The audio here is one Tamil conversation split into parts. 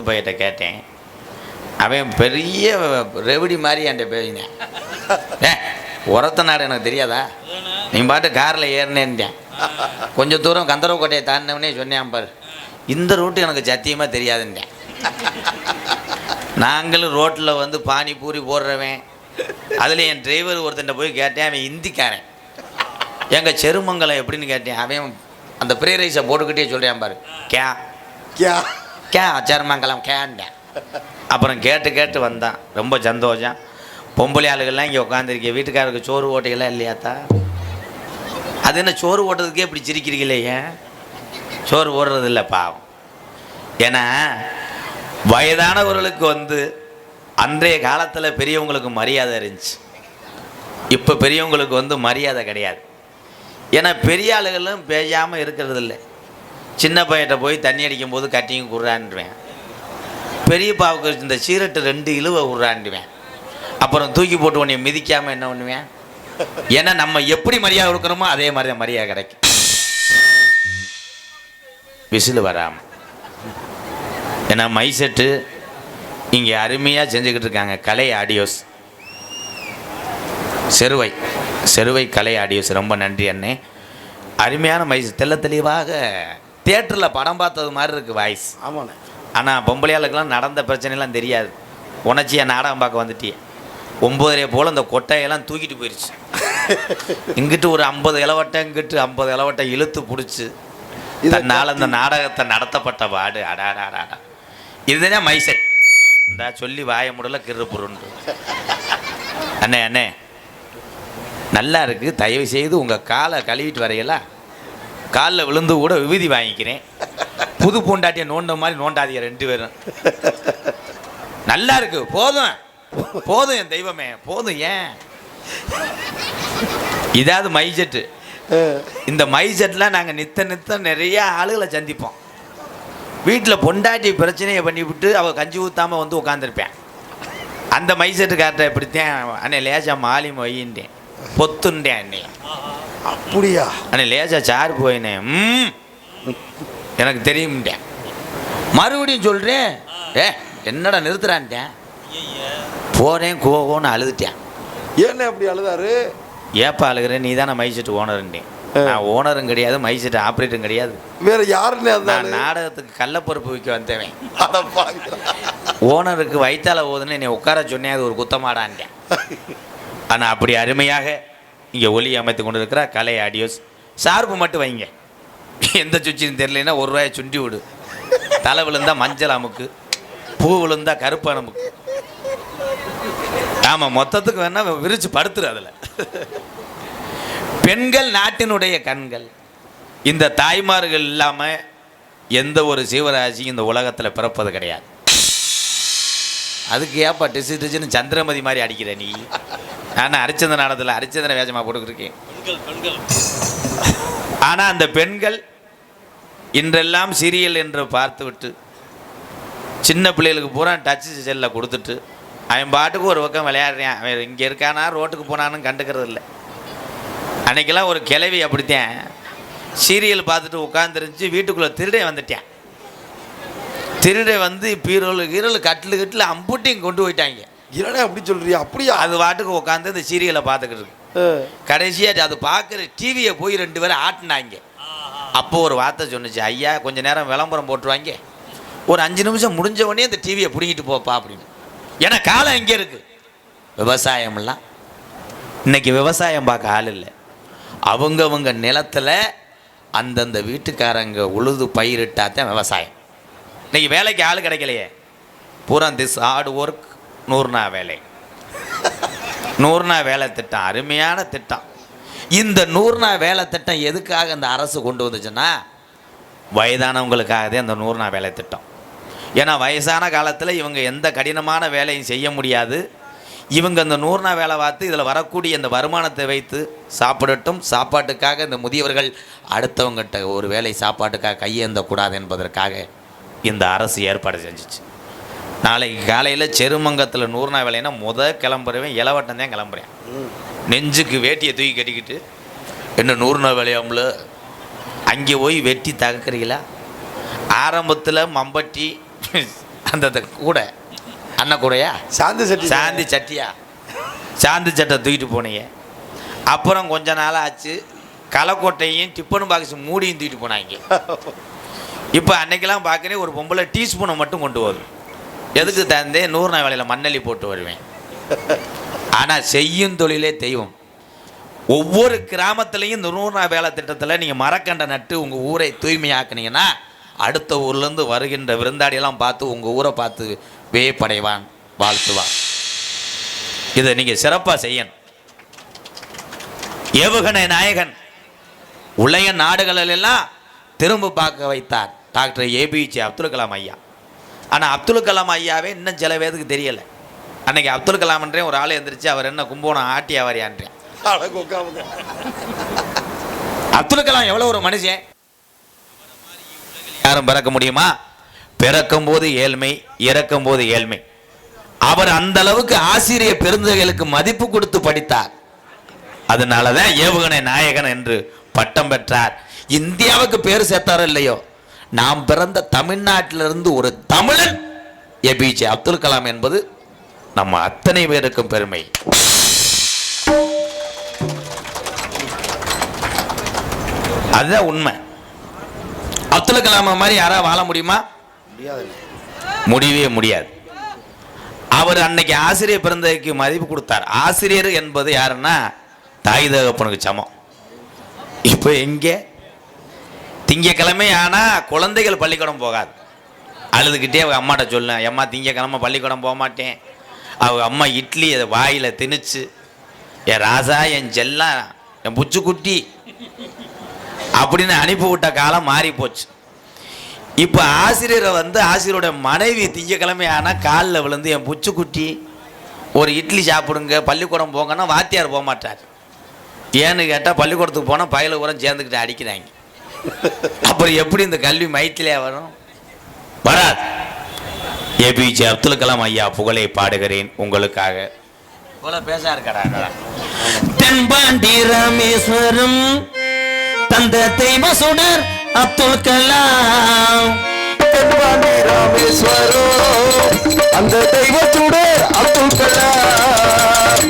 மூத்து பையட்ட கேட்டேன். அவன் பெரிய ரெவடி மாதிரி என்கிட்ட பேசினேன். ஏ உரத்த நாடு எனக்கு தெரியாதா? நீ பாட்டு காரில் ஏறினேன்ட்டேன் கொஞ்சம் தூரம் கந்தரவு கோட்டையை தாண்டினவனே சொன்னேன் பாரு. இந்த ரூட்டு எனக்கு சத்தியமாக தெரியாதுன்ட்டேன் நாங்களும் ரோட்டில் வந்து பானி பூரி போடுறவன். அதில் என் டிரைவர் ஒருத்தன்ட்ட போய் கேட்டேன் அவன் இந்திக்காரன். எங்கள் செருமங்கலம் எப்படின்னு கேட்டேன். அவன் அந்த ப்ரே ரைஸை போட்டுக்கிட்டே சொல்கிறேன் பாரு. கே கியா. கே செருமங்கலம் கேண்டேன் அப்புறம் கேட்டு கேட்டு வந்தான். ரொம்ப சந்தோஷம். பொம்பளை ஆளுகள்லாம் இங்கே உட்காந்துருக்கேன் வீட்டுக்காரருக்கு சோறு ஓட்டைகள்லாம் இல்லையாத்தா? அது என்ன சோறு ஓட்டுறதுக்கே இப்படி சிரிக்கிறீங்களே ஏன் சோறு ஓடுறது இல்லை பாவம். ஏன்னா வயதானவர்களுக்கு வந்து அன்றைய காலத்தில் பெரியவங்களுக்கு மரியாதை இருந்துச்சு. இப்போ பெரியவங்களுக்கு வந்து மரியாதை கிடையாது. ஏன்னா பெரிய ஆளுகளும் பேசாமல் இருக்கிறதில்லை. சின்ன பையன்கிட்ட போய் தண்ணி அடிக்கும் போது கட்டியும் குர்றான்டுவேன் பெரியப்பாவுக்கு இந்த சீரட்டு ரெண்டு இழுவை விட்றான்டுவேன் அப்புறம் தூக்கி போட்டு உன்னை மிதிக்காமல் என்ன பண்ணுவேன்? ஏன்னா நம்ம எப்படி மரியாதை கொடுக்குறோமோ அதே மாதிரி தான் மரியாதை கிடைக்கும். விசில் வராமல் ஏன்னா மை செட்டு இங்கே அருமையாக செஞ்சுக்கிட்டு இருக்காங்க. கலை ஆடியோஸ். செருவை. செருவை கலை ஆடியோஸ். ரொம்ப நன்றி அண்ணே. அருமையான மை தெல்ல தெளிவாக தியேட்டரில் படம் பார்த்தது மாதிரி இருக்குது வாய்ஸ். ஆமாண்ணே. ஆனால் பொம்பளையாளுக்கெல்லாம் நடந்த பிரச்சனைலாம் தெரியாது. உணர்ச்சியை நாடகம் பார்க்க வந்துட்டியே. ஒம்பதரை போல் அந்த கொட்டையெல்லாம் தூக்கிட்டு போயிடுச்சு இங்கிட்டு ஒரு ஐம்பது இலவட்டை இங்கிட்டு ஐம்பது இலவட்டை இழுத்து பிடிச்சி இதை தன்னால் அந்த நாடகத்தை நடத்தப்பட்ட பாடு. அடாடாடாடா இதுதான் மைசெட் இந்த சொல்லி வாய முடல கிரு புருண்டு அண்ணே அண்ணே. நல்லா இருக்கு. தயவு செய்து உங்கள் காலை கழுவிட்டு வரையல? காலில் விழுந்து கூட விபூதி வாங்கிக்கிறேன். புது பூண்டாட்டியை நோண்ட மாதிரி நோண்டாதீங்க ரெண்டு பேரும். நல்லா இருக்கு. போதும். போதும் என் தெய்வமே. போதும் ஏன்? இதாவது மைஜெட்டு இந்த மைசெட்டில் நாங்கள் நித்த நித்த நிறைய ஆளுகளை சந்திப்போம். வீட்டில் பொண்டாட்டி பிரச்சனையை பண்ணிவிட்டு அவள் கஞ்சி ஊற்றாமல் வந்து உட்காந்துருப்பேன் அந்த மைசெட்டு கார்ட்டை எப்படித்தான் அண்ணே லேசா மாலி மொய்யின்ட்டேன் பொத்துண்டேன் அண்ணே. அப்படியா? அண்ணே லேசா சார் போயினேன் எனக்கு தெரியும்ட்டேன் மறுபடியும் சொல்கிறேன் ஏ என்னடா நிறுத்துறான்ட்டேன் போகிறேன் கோகோன்னு அழுதுட்டேன். ஏண்ணே அப்படி அழுதாரு? ஏப்பா அழுகிறேன் நீ தானே மைசெட்டு ஓனருன்னே நான் ஓனரும் கிடையாது மைசெட்டு ஆப்ரேட்டரும் கிடையாது. வேற யாருன்னே நான்? நாடகத்துக்கு கள்ளப்பருப்பு விற்க வந்தவன். பாவிங்களா. ஓனருக்கு வயிற்றால ஓதுன்னு என்னை உட்கார சொன்னேன் அது ஒரு குத்தமாடான்ட்டேன் ஆனால் அப்படி அருமையாக இங்கே ஒலி அமைத்து கொண்டு இருக்கிற கலை ஆடியோஸ் சார்பு மட்டும் வைங்க. எந்த சுச்சின்னு தெரியலன்னா ஒரு ரூபாயை சுண்டி விடு. தலை விழுந்தா மஞ்சள் அமுக்கு. பூ விழுந்தா கருப்பு அமுக்கு. ஆமாம் மொத்தத்துக்கு வேணா விரிச்சு படுத்துரு அதில். பெண்கள் நாட்டினுடைய கண்கள். இந்த தாய்மார்கள் இல்லாமல் எந்த ஒரு சீவராசியும் இந்த உலகத்தில் பிறப்பது கிடையாது. அதுக்கு ஏப்பா டிசு டிசுன்னு சந்திரமதி மாதிரி அடிக்கிற நீ? நான் அரிச்சந்திர நாடத்தில் அரிச்சந்திர வேஷமாக போட்டுக்கிருக்கேன் ஆனால் அந்த பெண்கள் இன்றெல்லாம் சீரியல் என்று பார்த்துவிட்டு சின்ன பிள்ளைகளுக்கு பூரா டச் செல்லில் கொடுத்துட்டு அவன் பாட்டுக்கு ஒரு பக்கம் விளையாடுறான். அவன் இங்கே இருக்கானா ரோட்டுக்கு போனான்னு கண்டுக்கிறது இல்லை. அன்னைக்கெல்லாம் ஒரு கிளவி அப்படித்தான் சீரியல் பார்த்துட்டு உட்காந்துருந்துச்சு வீட்டுக்குள்ளே திருடே வந்துட்டேன். திருடை வந்து பீரோல் கீரோல் கட்டில் கட்டில் அம்புட்டையும் கொண்டு போயிட்டாங்க. என்னடா அப்படி சொல்றியா? அப்படியா? அது பாட்டுக்கு உட்காந்து இந்த சீரியலை பார்த்துக்கிட்டு இருக்கு. கடைசியாக அது பார்க்குற டிவியை போய் ரெண்டு பேரும் ஆட்டினாங்க. அப்போ ஒரு வார்த்தை சொன்னுச்சு ஐயா கொஞ்ச நேரம் விளம்பரம் போட்டுருவாங்க. ஒரு அஞ்சு நிமிஷம் முடிஞ்ச உடனே இந்த டிவியை பிடுங்கிட்டு போப்பா அப்படின்னு. ஏன்னா காலம் எங்கே இருக்குது விவசாயம்லாம். இன்னைக்கு விவசாயம் பார்க்க ஆள் இல்லை. அவங்கவங்க நிலத்தில் அந்தந்த வீட்டுக்காரங்க உழுது பயிரிட்டாதான் விவசாயம். இன்னைக்கு வேலைக்கு ஆள் கிடைக்கலையே. பூரா திஸ் ஹார்ட் ஒர்க் நூறுனா வேலை. நூறுனா வேலை திட்டம் அருமையான திட்டம். இந்த நூறுனா வேலை திட்டம் எதுக்காக இந்த அரசு கொண்டு வந்துச்சுன்னா வயதானவங்களுக்காகவே அந்த நூறுனா வேலை திட்டம். ஏன்னா வயசான காலத்தில் இவங்க எந்த கடினமான வேலையும் செய்ய முடியாது. இவங்க அந்த நூறுனா வேலை பார்த்து இதில் வரக்கூடிய இந்த வருமானத்தை வைத்து சாப்பிடட்டும். சாப்பாட்டுக்காக இந்த முதியவர்கள் அடுத்தவங்ககிட்ட ஒரு வேலை சாப்பாட்டுக்காக கையேந்தக்கூடாது என்பதற்காக இந்த அரசு ஏற்பாடு செஞ்சிச்சு. நாளைக்கு காலையில் செருமங்கத்தில் நூறுனா வேலைன்னா முத கிளம்புறவன் இளவட்டம் தான் கிளம்புறேன். நெஞ்சுக்கு வேட்டியை தூக்கி கட்டிக்கிட்டு என்ன நூறுனா வேலையாம்ல அங்கே போய் வெட்டி தகக்கிறீங்களா ஆரம்பத்தில் மம்பட்டி அந்த அந்த கூடை அண்ணன் கூடையா? சாந்தி சட்டி. சாந்தி சட்டியா? சாந்தி சட்டை தூக்கிட்டு போனீங்க. அப்புறம் கொஞ்ச நாள் ஆச்சு களைக்கொட்டையும் டிஃபன் பாக்ஸ் மூடியும் தூக்கிட்டு போனாங்க. இப்போ அன்னைக்கெல்லாம் பார்க்குறேன் ஒரு பொம்பளை டீஸ்பூனை மட்டும் கொண்டு வரும் எதுக்கு தந்தே? நூறு நாள் வேலையில் மண்ணள்ளி போட்டு வருவேன். ஆனால் செய்யும் தொழிலே தெய்வம். ஒவ்வொரு கிராமத்துலேயும் இந்த நூறு நாள் வேலை திட்டத்தில் நீங்கள் மரக்கண்டை நட்டு உங்கள் ஊரை தூய்மையாக்குனீங்கன்னா அடுத்த ஊர்லேருந்து வருகின்ற விருந்தாடியெல்லாம் பார்த்து உங்கள் ஊரை பார்த்து வேப்படைவான் வாழ்த்துவான். இதை நீங்கள் சிறப்பாக செய்யணும். ஏவுகணை நாயகன் உலக நாடுகளிலெல்லாம் திரும்ப பார்க்க வைத்தார். டாக்டர் ஏபிஜே அப்துல் கலாம் ஐயா. ஆனால் அப்துல் கலாம் ஐயாவே இன்னும் சில பேருக்கு தெரியலை. அன்னைக்கு அப்துல் கலாம்ன்றே ஒரு ஆள் எந்திரிச்சு அவர் என்ன கும்போணம் ஆட்டி கொக்காமுங்க. அப்துல் கலாம் எவ்வளோ ஒரு மனுஷன்? யாரும் பிறக்க முடியுமா? பிறக்கும் போது ஏழ்மை இறக்கும் போது ஏழ்மை. அவர் அந்த அளவுக்கு ஆசிரியர் பெருந்தகைகளுக்கு மதிப்பு கொடுத்து படித்தார். அதனால தான் ஏவுகணை நாயகன் என்று பட்டம் பெற்றார். இந்தியாவுக்கு பேர் சேர்த்தாரோ இல்லையோ? நாம் பிறந்த தமிழ்நாட்டிலிருந்து ஒரு தமிழன் ஏபிஜே அப்துல் கலாம் என்பது நம்ம அத்தனை பேருக்கும் பெருமை. அதுதான் உண்மை. அப்துல் கலாம் மாதிரி யாராவது வாழ முடியுமா? முடியவே முடியாது. அவர் அன்னைக்கு ஆசிரியர் பிறந்ததுக்கு மதிப்பு கொடுத்தார். ஆசிரியர் என்பது யாருன்னா தாய் தகப்பனுக்கு சமம். இப்போ எங்கே? திங்கக்கிழமை ஆனால் குழந்தைகள் பள்ளிக்கூடம் போகாது. அழுதுகிட்டே அவங்க அம்மாட்ட சொல்லேன் அம்மா திங்கக்கிழமை பள்ளிக்கூடம் போக மாட்டேன். அவங்க அம்மா இட்லி அதை வாயில் திணிச்சு என் ராசா என் செல்லா என் புச்சுக்குட்டி. அப்படின்னு அனுப்பி விட்ட காலம் மாறி போச்சு. இப்போ ஆசிரியரை வந்து ஆசிரியரோட மனைவி திங்கக்கிழமை ஆனால் காலில் விழுந்து என் புச்சுக்குட்டி ஒரு இட்லி சாப்பிடுங்க பள்ளிக்கூடம் போங்கன்னா வாத்தியார் போக மாட்டார். ஏன்னு கேட்டால் பள்ளிக்கூடத்துக்கு போனால் பயில உரம் சேர்ந்துக்கிட்டு அடிக்கிறாங்க. அப்புறம் எப்படி இந்த கல்வி மைத்திலே வரும்? வராது. ஏபிஜே அப்துல் கலாம் ஐயா புகழை பாடுகிறேன் உங்களுக்காக. பேச இருக்கடா தென்பாண்டி ராமேஸ்வரம் தந்த தெய்வ சுடர் அப்துல் கலாம். தென்பாண்டி ராமேஸ்வரம் அந்த தெய்வத்துடன் அப்துல் கலாம்.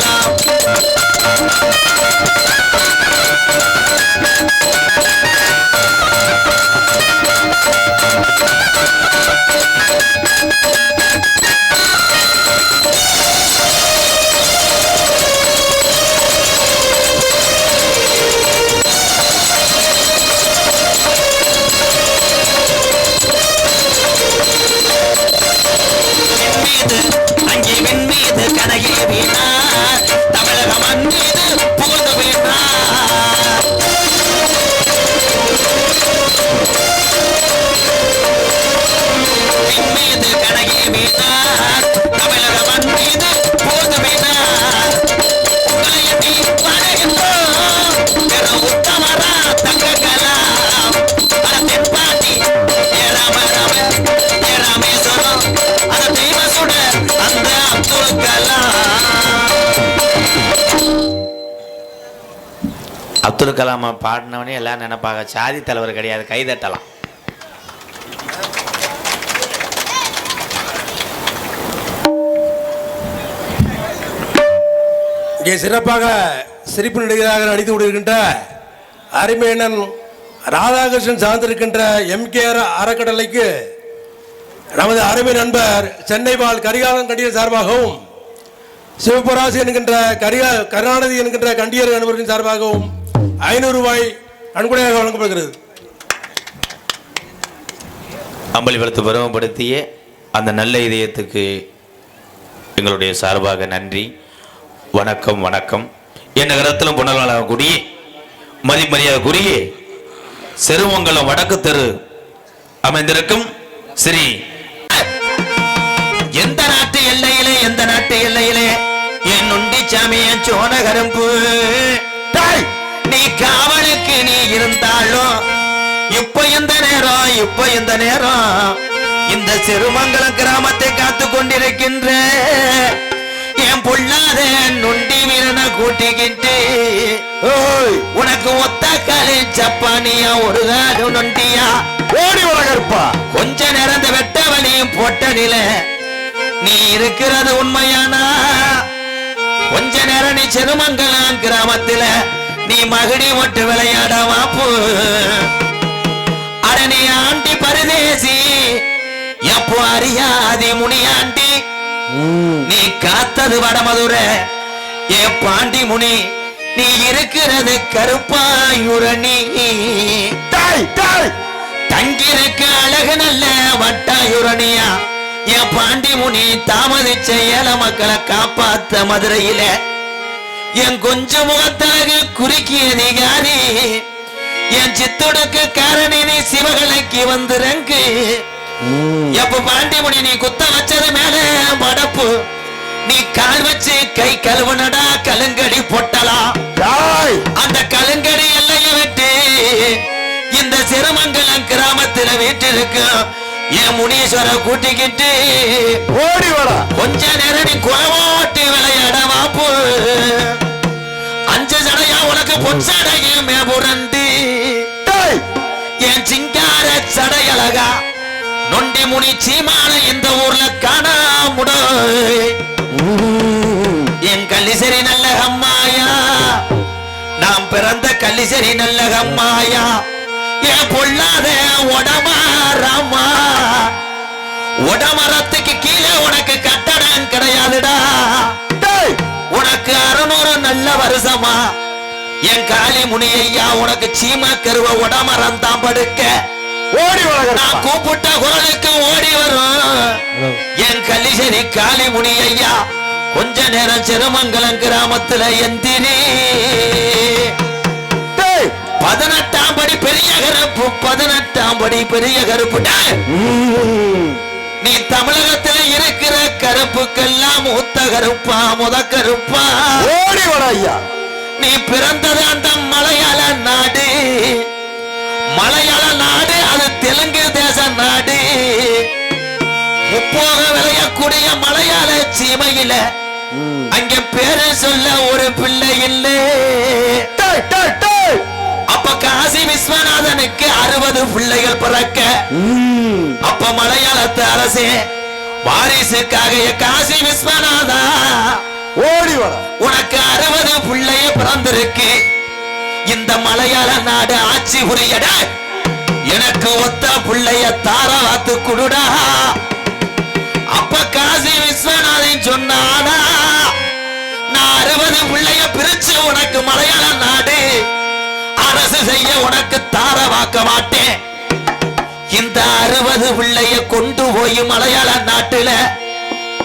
சொல்லலாம் அப்துல் கலாமை பாடினவனே எல்லாம் நினைப்பாங்க. சாதி தலைவர் கிடையாது. கைதட்டலாம் இங்கே சிறப்பாக சிரிப்பு நடிகராக நடித்து கொண்டிருக்கின்ற அருமையண்ணன் ராதாகிருஷ்ணன் சார்ந்திருக்கின்ற எம்கேஆர் அறக்கட்டளைக்கு நமது அருமை நண்பர் சென்னை வாழ் கரிகாலன் கண்டியர் சார்பாகவும் சிவபராசி என்கின்ற கரிகா கருணாநிதி என்கின்ற கண்டியர் நண்பர்களின் சார்பாகவும் ஐநூறு ரூபாய் நன்கொடையாக வழங்கப்படுகிறது. அம்பளி வளர்த்து பருவப்படுத்திய அந்த நல்ல இதயத்துக்கு எங்களுடைய சார்பாக நன்றி. வணக்கம் வணக்கம். என் நகரத்திலும் புனர்வாளம் குடியே மதிமரியாதை கூறிய செருமங்கலம் வடக்கு தெரு அமைந்திருக்கும் ஸ்ரீ எந்த நாட்டு எல்லையிலே எந்த நாட்டு எல்லையிலே? என் நொண்டி சாமியன் சோனகரம்பு தாய் நீ காவலுக்கு நீ இருந்தாலும் இப்ப இந்த நேரம் இப்ப இந்த நேரம் இந்த சிறுமங்கலம் கிராமத்தை காத்து கொண்டிருக்கின்ற என் பொல்லாத நொண்டி வீரனை கூட்டிக்கிட்டு உனக்கு ஒத்த காலி ஜப்பானியா ஒரு காடு நொண்டியா? ஓடி வளகற்பா கொஞ்ச நேரம் இந்த வெட்ட வலியும் போட்ட நில நீ இருக்கிறது உண்மையானா? கொஞ்ச நேரம் நீ செருமங்கலம் கிராமத்துல நீ மகடி ஒட்டு விளையாட வாப்பு. நீ ஆண்டி பரதேசி எப்போ அறியாதி முனியாண்டி. நீ காத்தது வடமதுரை ஏ பாண்டி முனி நீ இருக்கிறது கருப்பாயுரணி தங்கிருக்க அழகு நல்ல வட்டாயுரணியா என் பாண்டி முனி தாமதிச்ச ஏழ மக்களை காப்பாத்த மதுரையில. என் கொஞ்ச முகத்தழகு குறுக்கிய அதிகாரி என் சித்துடுக்கு காரணி நீ சிவகலைக்கு வந்துறங்கு எப்ப பாண்டிமுனி நீ குத்த வச்சது மேல மடப்பு. நீ கால் வச்சு கை கழுவுனடா கலுங்கடி பொட்டலாம் தாய் அந்த கலுங்கடி எல்லையை விட்டு இந்த சிறுமங்கலம் கிராமத்துல வீட்டிற்கு என் முனீஸ்வர கூட்டிக்கிட்டு ஓடி வாடா. கொஞ்ச நேரம் நீ குளவோட்டி விளையாட வாப்பு அஞ்சு சடையா உனக்கு பொச்சடையும் மேபுரண்டு தாய் என் சிங்கார சடையழகா நொண்டி முனி சீமான இந்த ஊர்ல காணாமுட என் கள்ளிசரி நல்ல அம்மாயா நாம் பிறந்த கள்ளிசரி நல்ல அம்மாயா. என் பொல்லாத உடமாராமா உடமரத்துக்கு கீழே உனக்கு கட்டடம் கிடையாதுடா. உனக்கு அறுநூறு நல்ல வருஷமா. என் காளி முனி ஐயா உனக்கு சீம கருவ உடமரம் தான் படுக்க. ஓடி நான் கூப்பிட்ட குரலுக்கு ஓடி வரும். என் கலிசரி காளி முனி ஐயா கொஞ்ச நேரம் சிறுமங்கலம் கிராமத்துல எந்திரி. பதினெட்டாம் படி பெரிய கருப்பு பதினெட்டாம் படி பெரிய கருப்பு. டேய், ம். நீ தமிழகத்துல இருக்கிற கருப்புக்கெல்லாம் மூத்த கருப்பா முத கருப்பா? ஓடி வாடா ஐயா. நீ பிறந்தது அந்த மலையாள நாடு. மலையாள நாடு அது தெலுங்கு தேச நாடு. முப்போக விளையக்கூடிய மலையாள சீமையில அங்க பேரு சொல்ல ஒரு பிள்ளை இல்லை. காசி விஸ்வநாதனுக்கு அறுபது பிள்ளைகள் பிறக்க. அப்ப மலையாளத்து அரசே வாரிசுக்காக காசி விஸ்வநாதா ஓடி வாடா உனக்கு அறுபது பிள்ளைய பிறந்திருக்கு. இந்த மலையாள நாடு ஆட்சி புரியட. எனக்கு ஒத்த பிள்ளைய தாராத்து குடுடா. அப்ப காசி விஸ்வநாதன் சொன்னானா நான் அறுபது பிள்ளைய பிரிச்சு உனக்கு மலையாள நாடு அரசு செய்ய உனக்கு தார வாக்க மாட்டேன். இந்த அறுபது பிள்ளைய கொண்டு போய் மலையாள நாட்டுல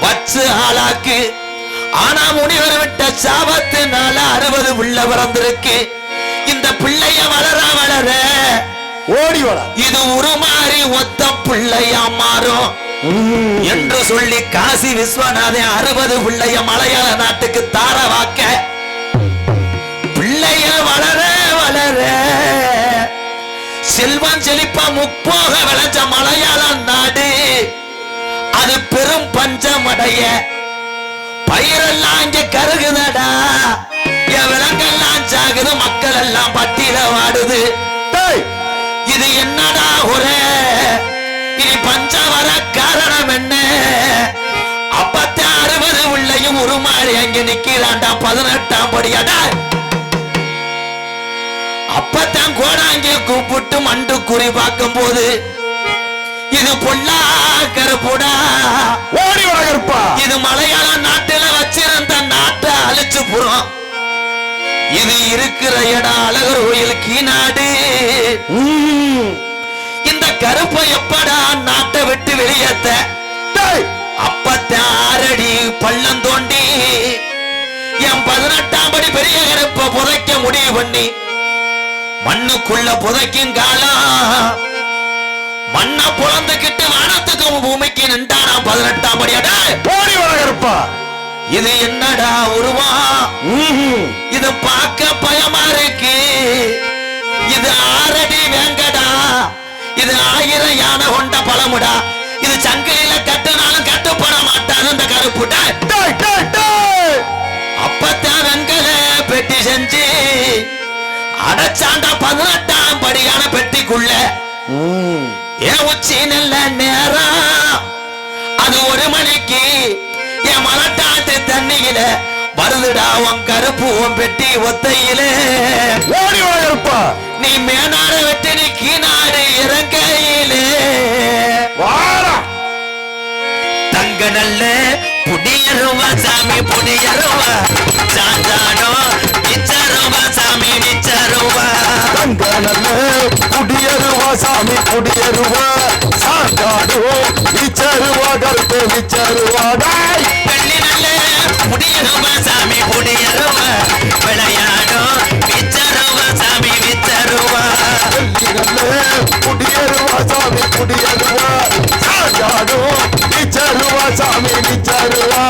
வச்சு ஆளாக்கு. ஆனா முனிவர் விட்ட சாபத்தினால அறுபது பிள்ளை பிறந்திருக்கு. இந்த பிள்ளைய வளர வளர ஓடி வாடா இது உருமாறி ஒத்த பிள்ளையா மாறும். என்று சொல்லி காசி விஸ்வநாதன் அறுபது பிள்ளைய மலையாள நாட்டுக்கு தார வாக்க பிள்ளைய வளர செல்வம் செழிப்பா முப்போக விளைஞ்ச மலையாள நாடு. அது பெரும் பஞ்சமடைய. பயிரெல்லாம் இங்க கருகுதடா. விலங்கெல்லாம் சாகுது மக்கள் எல்லாம் பட்டியல வாடுது. இது என்னடா ஒரே இனி பஞ்சம் வர காரணம் என்ன? அப்பத்தே அறுபது உள்ளையும் உருமாறி அங்க நிக்கிறான்டா பதினெட்டாம் படியாடா அப்பத்தான் கோடாங்கிய கூப்பிட்டு மண்டு குறி பார்க்கும் போது இது பொல்லா கருப்புடா. ஓடி வாடா கருப்பா. இது மலையாள நாட்டுல வச்சிருந்த நாட்டை அழிச்சு புறம். இது இருக்கிற இடம் அழகர் கோயில் கீநாடு. இந்த கருப்பை எப்படா நாட்டை விட்டு வெளியேத்த அப்பத்தான் ஆறடி பள்ளம் தோண்டி என் பதினெட்டாம் படி பெரிய கருப்பை புதைக்க முடிவு பண்ணி மண்ணுக்குள்ள புதைக்கும் காலம் மண்ணை புலந்துக்கிட்டு வானத்துக்கும் பூமிக்கு நின்றானா? பதினெட்டாம் படியாடா ஓடி வாடா கருப்பா இது என்னடா உருவம் ம். இது பார்க்க பயமா இருக்கு. இது ஆறடி வேங்கடா. இது ஆயிரம் யானை கொண்ட பழமுடா. இது சங்கிலியில கட்டுனாலும் கட்டுப்பட மாட்டான் இந்த கருப்புடா டேய்! டேய் டேய் அப்பத்தான் வெங்கல பெட்டி செஞ்சு அடைச்சாண்டா பதினெட்டாம் படியான பெட்டிக்குள்ள. என் உச்சி நல்ல நேரம்? அது ஒரு மணிக்கு என் மலட்டாட்டு தண்ணியில வருதுடா உன் கருப்பு உன் பெட்டி ஒத்தையிலே. ஓடி வாடா கருப்பா நீ மேனாட வெட்டி நீ கீநாடு இறங்கையிலே. தங்க நல்ல புடியருவா சாமி புடியருவா சாந்தானோ மிச்சருவா சாமி மிச்சருவா தங்க நல்ல குடியருவா சாமி குடியருவா. சாக்காடு விச்சருவா கருப்பு விச்சருவா. டேய்! வெள்ளி நல்ல புடியருவா சாமி புடியருவா விளையாடோ மிச்சருவா சாமி மிச்சருவா குடியருவா சாமி குடியருவா. சாக்காடு விச்சருவா சாமி விச்சருவா.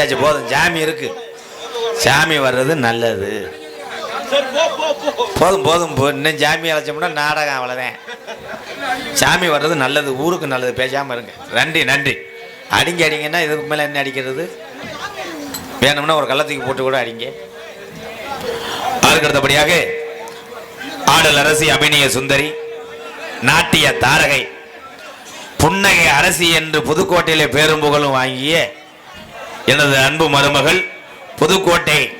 அடிச்சாச்சு போதும் சாமி இருக்கு. சாமி வர்றது நல்லது. போதும் போதும் இன்னும் சாமி அழைச்சோம்னா நாடகம் அவ்வளோதான் சாமி வர்றது நல்லது ஊருக்கு நல்லது பேசாமல் இருங்க. நன்றி நன்றி. அடிங்க அடிங்கன்னா இதுக்கு மேலே என்ன அடிக்கிறது? வேணும்னா ஒரு கள்ளத்துக்கு போட்டு கூட அடிங்க. அதுக்கு அடுத்தபடியாக ஆடல் அரசி அபிநய சுந்தரி நாட்டிய தாரகை புன்னகை அரசி என்று புதுக்கோட்டையிலே பேரும் புகழும் வாங்கிய எனது அன்பு மருமகள் புதுக்கோட்டை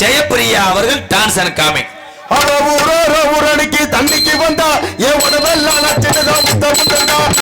ஜெயப்பிரியா அவர்கள் டான்ஸ் அண்ட் காமிக். தண்ணிக்கு வந்தா என் உடம்பெல்லாம்